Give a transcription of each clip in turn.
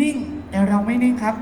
นิ่งแต่เราไม่นิ่งครับ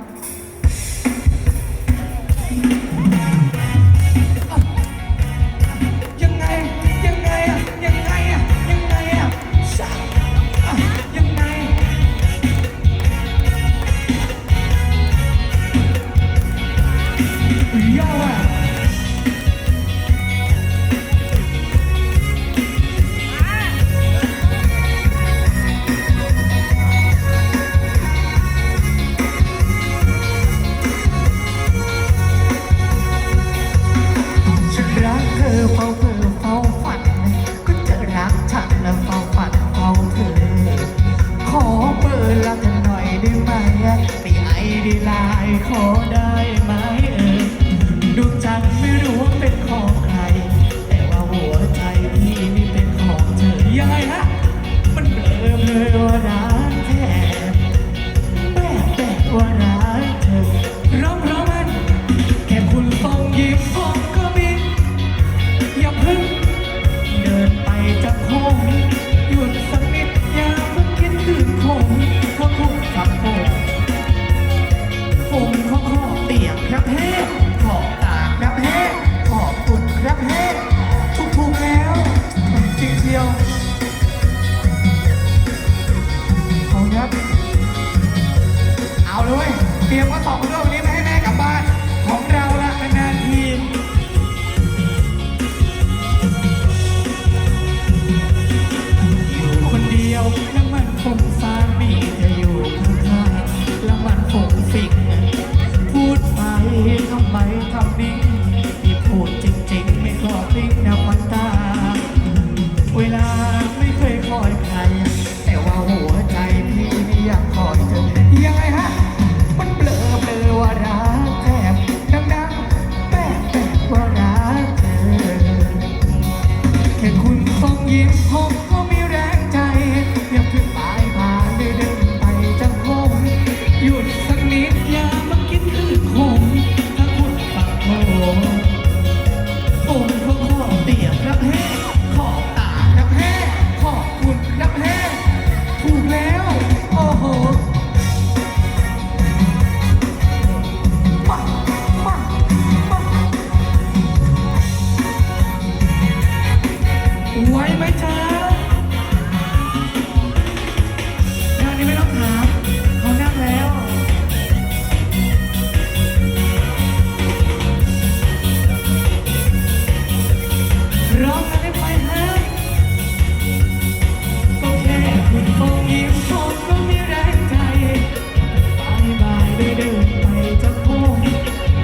มก็ส่งลูกนี้มาให้แม่กลับบ้าน ของเราละนานทีอยู่คนเดียวแล้วมันคงสามีจะอยู่ข้างๆแล้วมันคงสิ่งพูดไปทำไมทำนิ่งที่พูดจริงๆ ไม่ก็พริ้งนวมันตาเวลา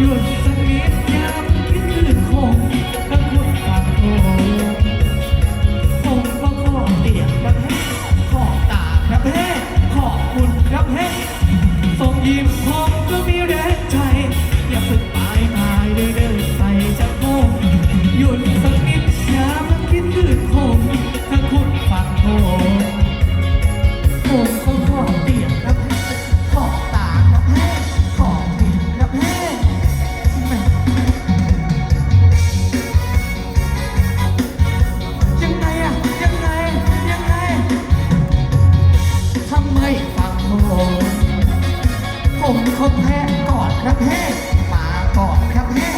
หยุดสักนิดยามคิดถึงคงกระคุดปากโถผมก็ขอเตียงครับแฮ่ขอบตาครับแฮ่ขอบคุณครับแฮ่ส่งยิ้มพอมก็มีแรงใจ อย่าเพิ่งไปไปเด้ คบแพะกอดครับแพะหมากอดครับแพะ